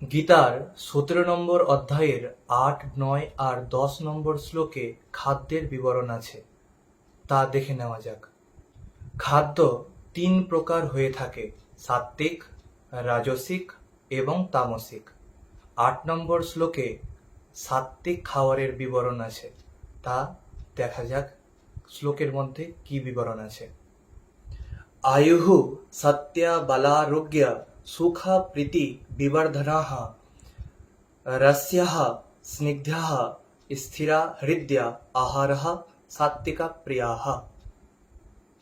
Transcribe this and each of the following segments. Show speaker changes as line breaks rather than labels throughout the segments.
গীতার সতেরো নম্বর অধ্যায়ের আট, নয় আর দশ নম্বর শ্লোকে খাদ্যের বিবরণ আছে। তা দেখে নেওয়া যাক। খাদ্য তিন প্রকার হয়ে থাকে, সাত্ত্বিক, রাজসিক এবং তামসিক। আট নম্বর শ্লোকে সাত্ত্বিক খাবারের বিবরণ আছে। তা দেখা যাক শ্লোকের মধ্যে কি বিবরণ আছে। आयुः সুখা প্রীতি বিবর্ধনা রস্য স্নিগ্ধ স্থিরা হৃদয়া আহার সাত্বিকা প্রিয়া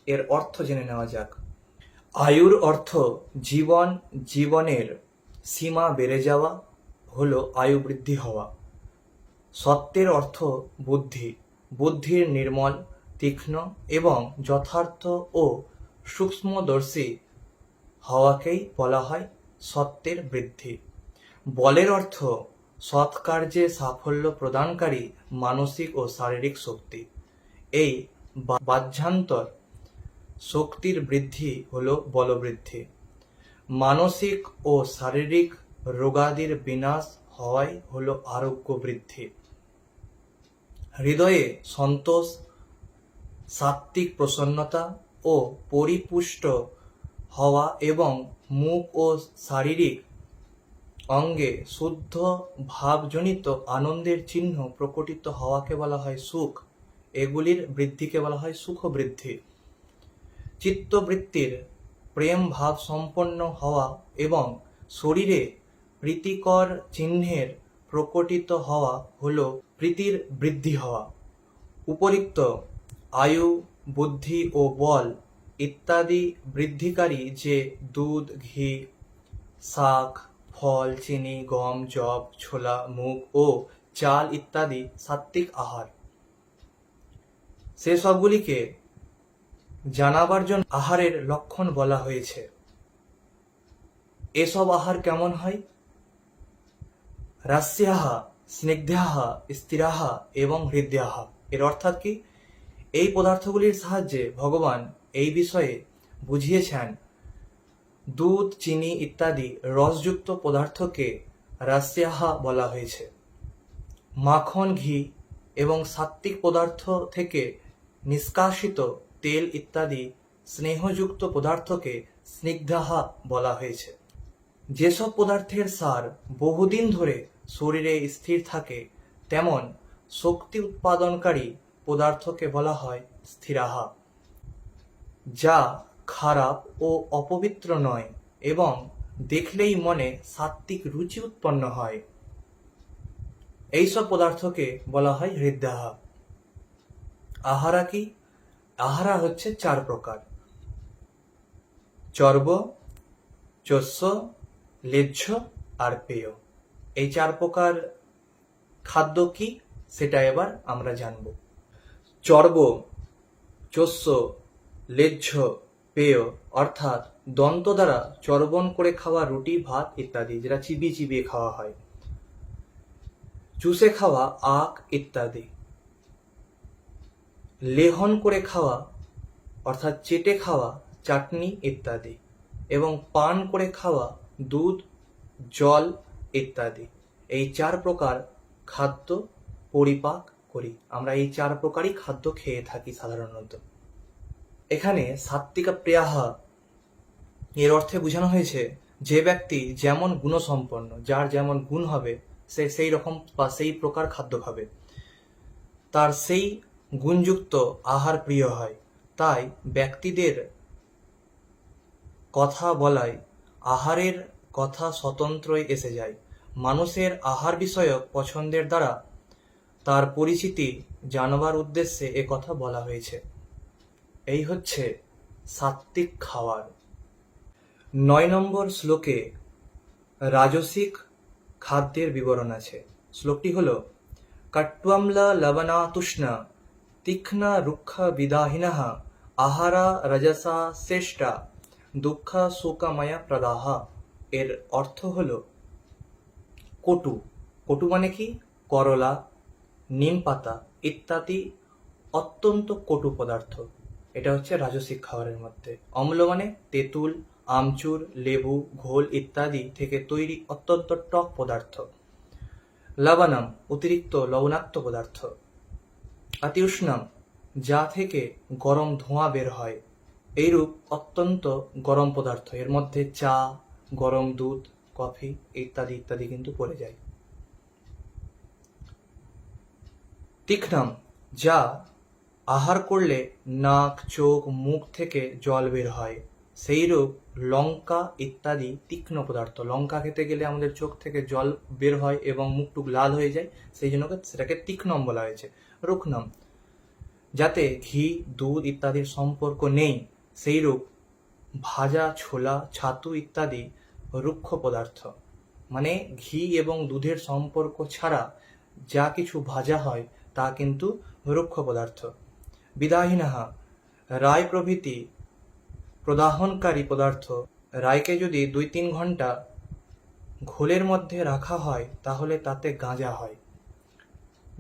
এর অর্থ জেনে নেওয়া যাক। আয়ুর অর্থ জীবন, জীবনের সীমা বেড়ে যাওয়া হল আয়ু বৃদ্ধি হওয়া। সত্যের অর্থ বুদ্ধি, বুদ্ধির নির্মল, তীক্ষ্ণ এবং যথার্থ ও সূক্ষ্মদর্শী হওয়াকেই বলা হয় সত্যের বৃদ্ধি। বলের অর্থ সৎ কার্যে সাফল্য প্রদানকারী মানসিক ও শারীরিক শক্তি। এই বাহ্যান্তর শক্তির বৃদ্ধি হল বলবৃদ্ধি। মানসিক ও শারীরিক রোগাদির বিনাশ হওয়াই হল আরোগ্য বৃদ্ধি। হৃদয়ে সন্তোষ, সাত্ত্বিক প্রসন্নতা ও পরিপুষ্ট হওয়া এবং মুখ ও শারীরিক অঙ্গে শুদ্ধ ভাবজনিত আনন্দের চিহ্ন প্রকটিত হওয়াকে বলা হয় সুখ। এগুলির বৃদ্ধিকে বলা হয় সুখ বৃদ্ধি চিত্তবৃত্তির প্রেম ভাব সম্পন্ন হওয়া এবং শরীরে প্রীতিকর চিহ্নের প্রকটিত হওয়া হল প্রীতির বৃদ্ধি হওয়া। উপরিক্ত আয়ু, বুদ্ধি ও বল ইত্যাদি বৃদ্ধিকারী যে দুধ, ঘি, শাক, ফল, চিনি, গম জব ছোলা, মুগ ও চাল ইত্যাদি সাত্ত্বিক আহার। সেসবগুলিকে জানাবার জন্য আহারের লক্ষণ বলা হয়েছে। এসব আহার কেমন হয়? রাস্যাহা, স্নিগ্ধাহা, স্থিরাহা এবং হৃদয়াহা। এর অর্থাৎ কি? এই পদার্থগুলির সাহায্যে ভগবান এই বিষয়ে বুঝিয়েছেন। দুধ, চিনি ইত্যাদি রসযুক্ত পদার্থকে রাস্যাহা বলা হয়েছে। মাখন, ঘি এবং সাত্ত্বিক পদার্থ থেকে নিষ্কাশিত তেল ইত্যাদি স্নেহযুক্ত পদার্থকে স্নিগ্ধাহা বলা হয়েছে। যেসব পদার্থের সার বহুদিন ধরে শরীরে স্থির থাকে, তেমন শক্তি উৎপাদনকারী পদার্থকে বলা হয় স্থিরাহা। যা খারাপ ও অপবিত্র নয় এবং দেখলেই মনে সাত্ত্বিক রুচি উৎপন্ন হয়। এইসব পদার্থকে বলা হয় হৃদয়াহা আহারা কি? আহারা হচ্ছে চার প্রকার। চর্ব, চস্য, লেজ্জ আর পেয়। এই চার প্রকার খাদ্য কি? সেটা এবার আমরা জানব। চর্ব, চস্য লেজ্জ, পেয়, অর্থাৎ দন্ত দ্বারা চর্বণ করে খাওয়া রুটি, ভাত ইত্যাদি, যেটা চিবিয়ে চিবিয়ে খাওয়া হয়। চুষে খাওয়া আখ ইত্যাদি। লেহন করে খাওয়া, অর্থাৎ চেটে খাওয়া চাটনি ইত্যাদি এবং পান করে খাওয়া দুধ, জল ইত্যাদি। এই চার প্রকার খাদ্য পরিপাক করি। আমরা এই চার প্রকারই খাদ্য খেয়ে থাকি সাধারণত। এখানে সাত্বিকা প্রিয়াহা এর অর্থে বোঝানো হয়েছে, যে ব্যক্তি যেমন গুণসম্পন্ন, যার যেমন গুণ হবে, সে সেই রকম বা সেই প্রকার খাদ্য খাবে। তার সেই গুণযুক্ত আহার প্রিয় হয়। তাই ব্যক্তিদের কথা বলায় আহারের কথা স্বতন্ত্রই এসে যায়। মানুষের আহার বিষয়ক পছন্দের দ্বারা তার পরিচিতি জানবার উদ্দেশ্যে এ কথা বলা হয়েছে। এই হচ্ছে সাত্ত্বিক খাওয়ার। নয় নম্বর শ্লোকে রাজসিক খাদ্যের বিবরণ আছে। শ্লোকটি হল, কট্বম্লা লবণাতুষ্ণ তীক্ষ্ণ রুক্ষ বিদাহিনঃ, আহারা রজসা শ্রেষ্ঠা, দুঃখ শোকাময়া প্রদাহা। এর অর্থ হল, কটু। কটু মানে কি? করলা, নিম পাতা ইত্যাদি অত্যন্ত কটু পদার্থ। এটা হচ্ছে রাজসিক খাবারের মধ্যে। অম্ল মানে তেঁতুল, আমচুর, লেবু, ঘোল ইত্যাদি থেকে তৈরি অত্যন্ত টক পদার্থ। লবণম অতিরিক্ত লবণাক্ত পদার্থ। অতিউষ্ণম যা থেকে গরম ধোঁয়া বের হয়। এইরূপ অত্যন্ত গরম পদার্থ। এর মধ্যে চা, গরম দুধ, কফি ইত্যাদি ইত্যাদি কিন্তু পড়ে যায়। তীক্ষ্ণম, যা আহার করলে নাক, চোখ, মুখ থেকে জল বের হয়। সেই সেইরূপ লঙ্কা ইত্যাদি তীক্ষ্ণ পদার্থ। লঙ্কা খেতে গেলে আমাদের চোখ থেকে জল বের হয় এবং মুখটুক লাল হয়ে যায়, সেই জন্য সেটাকে তীক্ষ্ণম বলা হয়েছে রুক্ষনম যাতে ঘি, দুধ ইত্যাদির সম্পর্ক নেই, সেইরূপ ভাজা, ছোলা, ছাতু ইত্যাদি রুক্ষ পদার্থ। মানে ঘি এবং দুধের সম্পর্ক ছাড়া যা কিছু ভাজা হয় তা কিন্তু রুক্ষ পদার্থ। বিদাহীনাহা রায় প্রভৃতি প্রদাহনকারী পদার্থ। রায়কে যদি দুই তিন ঘণ্টা ঘোলের মধ্যে রাখা হয়, তাহলে তাতে গাঁজা হয়।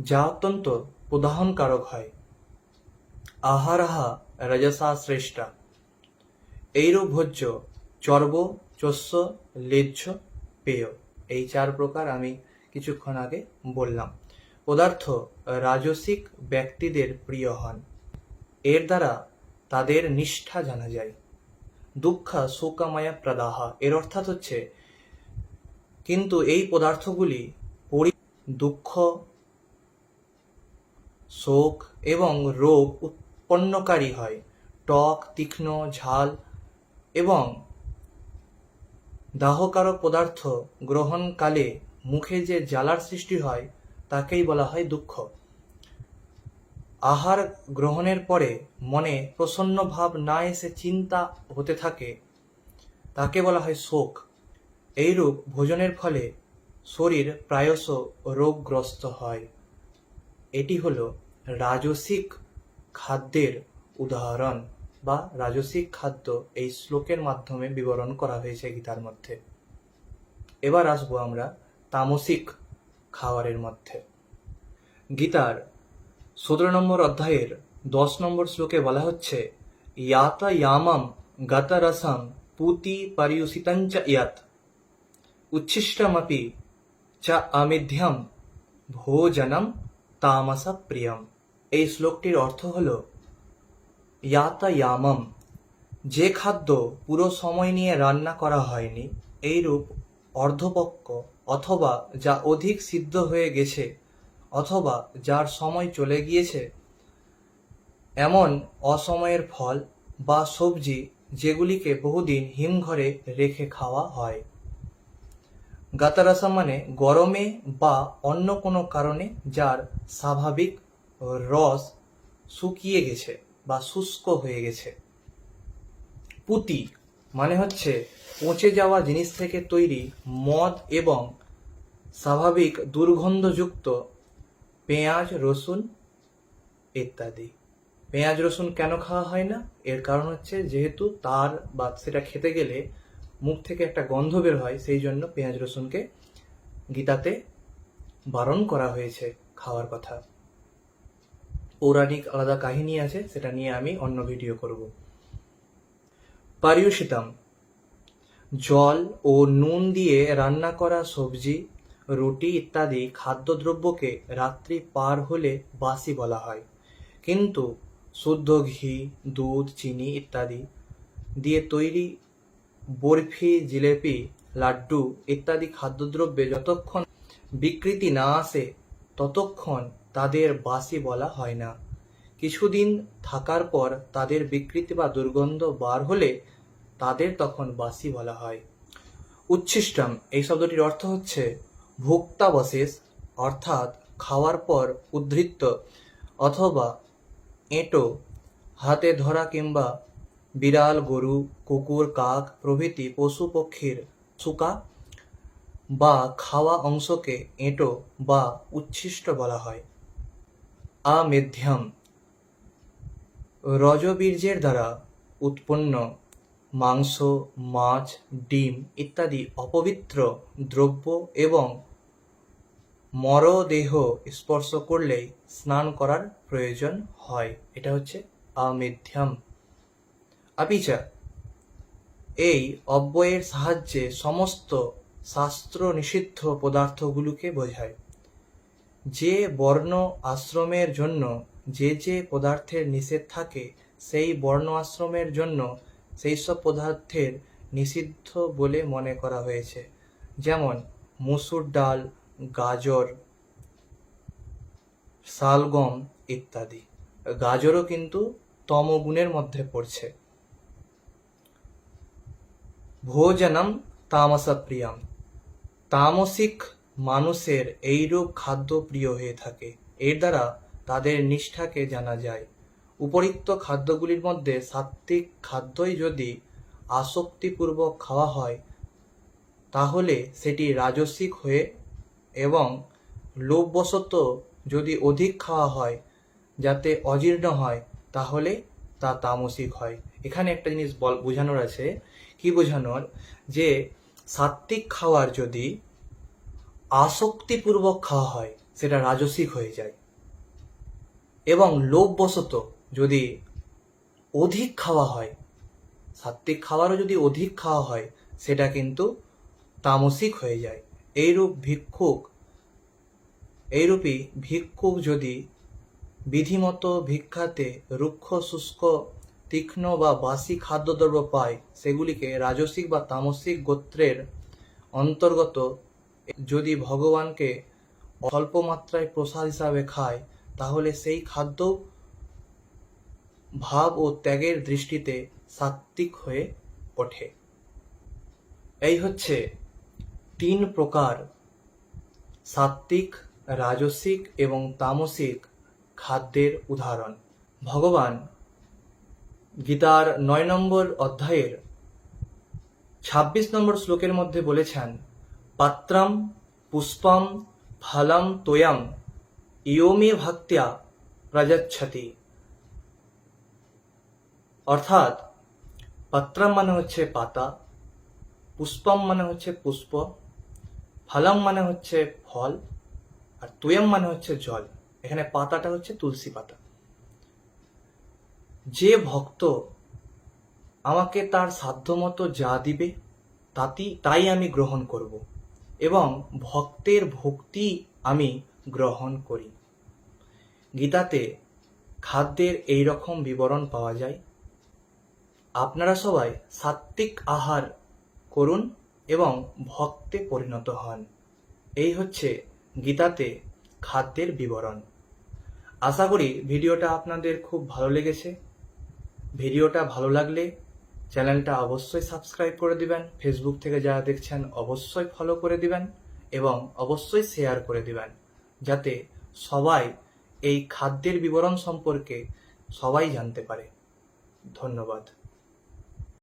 যা অত্যন্ত প্রদাহনকারক হয়। আহারাহা রজসা শ্রেষ্ঠা। এইরূপ ভোজ্য চর্ব, চস্য, লেজ্জ পেয়। এই চার প্রকার আমি কিছুক্ষণ আগে বললাম। পদার্থ রাজসিক ব্যক্তিদের প্রিয় হন। এর দ্বারা তাদের নিষ্ঠা জানা যায়। দুঃখ শোকামায়া প্রদাহা, এর অর্থাৎ হচ্ছে, কিন্তু এই পদার্থগুলি পরি, দুঃখ, শোক এবং রোগ উৎপন্নকারী হয়। টক, তীক্ষ্ণ, ঝাল এবং দাহকারক পদার্থ গ্রহণকালে মুখে যে জ্বালার সৃষ্টি হয়, তাকেই বলা হয় দুঃখ। আহার গ্রহণের পরে মনে প্রসন্ন ভাব না এসে চিন্তা হতে থাকে। তাকে বলা হয় শোক। এইরূপ ভোজনের ফলে শরীর প্রায়শ রোগগ্রস্ত হয়। এটি হল রাজসিক খাদ্যের উদাহরণ বা রাজসিক খাদ্য এই শ্লোকের মাধ্যমে বিবরণ করা হয়েছে গীতার মধ্যে। এবার আসব আমরা তামসিক খাবারের মধ্যে। গীতার সতেরো নম্বর অধ্যায়ের দশ নম্বর শ্লোকে বলা হচ্ছে, ইয়াতা ইয়ামাম গত রসম পুতি পরিউষিতঞ্চ ইয়াত। উচ্ছিষ্টমপি চ অমিধ্যম ভোজনম তামস প্রিয়ম। এই শ্লোকটির অর্থ হল ইয়াতায়ামম যে খাদ্য পুরো সময় নিয়ে রান্না করা হয়নি, এইরূপ অর্ধপক্ক অথবা যা অধিক সিদ্ধ হয়ে গেছে অথবা যার সময় চলে গিয়েছে, এমন অসময়ের ফল বা সবজি যেগুলিকে বহুদিন হিমঘরে রেখে খাওয়া হয়। গাতারাসা মানে গরমে বা অন্য কোনো কারণে যার স্বাভাবিক রস শুকিয়ে গেছে বা শুষ্ক হয়ে গেছে। পুতি মানে হচ্ছে পচে যাওয়া জিনিস থেকে তৈরি মদ এবং স্বাভাবিক দুর্গন্ধযুক্ত পেঁয়াজ, রসুন ইত্যাদি। পেঁয়াজ, রসুন কেন খাওয়া হয় না? এর কারণ হচ্ছে যেহেতু তার বা সেটা খেতে গেলে মুখ থেকে একটা গন্ধ বের হয়, সেই জন্য পেঁয়াজ, রসুনকে গীতাতে বারণ করা হয়েছে খাওয়ার কথা। পৌরাণিক আলাদা কাহিনী আছে, সেটা নিয়ে আমি অন্য ভিডিও করব। পারিউষিতম জল ও নুন দিয়ে রান্না করা সবজি রুটি ইত্যাদি খাদ্যদ্রব্যকে রাত্রি পার হলে বাসি বলা হয়। কিন্তু শুদ্ধ ঘি, দুধ, চিনি ইত্যাদি দিয়ে তৈরি বরফি, জিলেপি, লাড্ডু ইত্যাদি খাদ্যদ্রব্যে যতক্ষণ বিকৃতি না আসে, ততক্ষণ তাদের বাসি বলা হয় না। কিছুদিন থাকার পর তাদের বিকৃতি বা দুর্গন্ধ বার হলে তাদের তখন বাসি বলা হয়। উচ্ছিষ্টম এই শব্দটির অর্থ হচ্ছে ভুক্তাবশেষ, অর্থাৎ খাওয়ার পর উদ্ধৃত্ত অথবা এঁটো, হাতে ধরা কিংবা বিড়াল, গরু, কুকুর, কাক প্রভৃতি পশু পক্ষীর শুকা বা খাওয়া অংশকে এঁটো বা উচ্ছিষ্ট বলা হয়। আমেধ্যম রজবীর্যের দ্বারা উৎপন্ন মাংস, মাছ, ডিম ইত্যাদি অপবিত্র দ্রব্য এবং মরদেহ স্পর্শ করলেই স্নান করার প্রয়োজন হয়। এটা হচ্ছে আমেধ্যম আপিচা, এই অব্যয়ের সাহায্যে সমস্ত শাস্ত্র নিষিদ্ধ পদার্থগুলোকে বোঝায়। যে বর্ণ আশ্রমের জন্য যে যে পদার্থের নিষেধ থাকে, সেই বর্ণ আশ্রমের জন্য সেই সব পদার্থের নিষিদ্ধ বলে মনে করা হয়েছে। যেমন মুসুর ডাল গাজর, শালগম ইত্যাদি। গাজরও কিন্তু তমগুণের মধ্যে পড়ছে। ভোজনম তামসপ্রিয়ম তামসিক মানুষের এইরূপ খাদ্য প্রিয় হয়ে থাকে। এর দ্বারা তাদের নিষ্ঠাকে জানা যায়। উপরিক্ত খাদ্যগুলির মধ্যে সাত্ত্বিক খাদ্যই যদি আসক্তিপূর্বক খাওয়া হয়, তাহলে সেটি রাজসিক হয়ে এবং লোভবশত যদি অধিক খাওয়া হয়, যাতে অজীর্ণ হয়, তাহলে তা তামসিক হয়। এখানে একটা জিনিস বল, বোঝানোর আছে। কি বোঝানোর? যে সাত্ত্বিক খাওয়ার যদি আসক্তিপূর্বক খাওয়া হয়, সেটা রাজসিক হয়ে যায়। এবং লোভবশত যদি অধিক খাওয়া হয়, সাত্ত্বিক খাবারও যদি অধিক খাওয়া হয়, সেটা কিন্তু তামসিক হয়ে যায়। এইরূপ ভিক্ষুক এইরূপই ভিক্ষুক যদি বিধিমতো ভিক্ষাতে রুক্ষ, শুষ্ক, তীক্ষ্ণ বা বাসি খাদ্যদ্রব্য পায়, সেগুলিকে রাজসিক বা তামসিক গোত্রের অন্তর্গত যদি ভগবানকে অল্প মাত্রায় প্রসাদ হিসাবে খায়, তাহলে সেই খাদ্য ভাব ও ত্যাগের দৃষ্টিতে সাত্ত্বিক হয়ে ওঠে। এই হচ্ছে তিন প্রকার, সাত্ত্বিক, রাজসিক এবং তামসিক খাদ্যের উদাহরণ। ভগবান গীতার নয় নম্বর অধ্যায়ের ছাব্বিশ নম্বর শ্লোকের মধ্যে বলেছেন, পাত্রাম পুষ্পম ফলম তোয়াম ইয়মে ভক্ত্যা প্রযচ্ছতি। অর্থাৎ পাত্রাম মানে হচ্ছে পাতা, পুষ্পম মানে হচ্ছে পুষ্প ফলম মানে হচ্ছে ফল, আর তুয়ম মানে হচ্ছে জল। এখানে পাতাটা হচ্ছে তুলসী পাতা। যে ভক্ত আমাকে তার সাধ্যমতো যা দিবে, তাতি, তাই আমি গ্রহণ করব এবং ভক্তের ভক্তি আমি গ্রহণ করি। গীতাতে খাদ্যের এই রকম বিবরণ পাওয়া যায়। আপনারা সবাই সাত্ত্বিক আহার করুন এবং ভক্তে পরিণত হন। এই হচ্ছে গীতাতে খাদ্যের বিবরণ। আশা করি ভিডিওটা আপনাদের খুব ভালো লেগেছে। ভিডিওটা ভালো লাগলে চ্যানেলটা অবশ্যই সাবস্ক্রাইব করে দিবেন। ফেসবুক থেকে যারা দেখছেন, অবশ্যই ফলো করে দিবেন এবং অবশ্যই শেয়ার করে দিবেন। যাতে সবাই এই খাদ্যের বিবরণ সম্পর্কে সবাই জানতে পারে। ধন্যবাদ।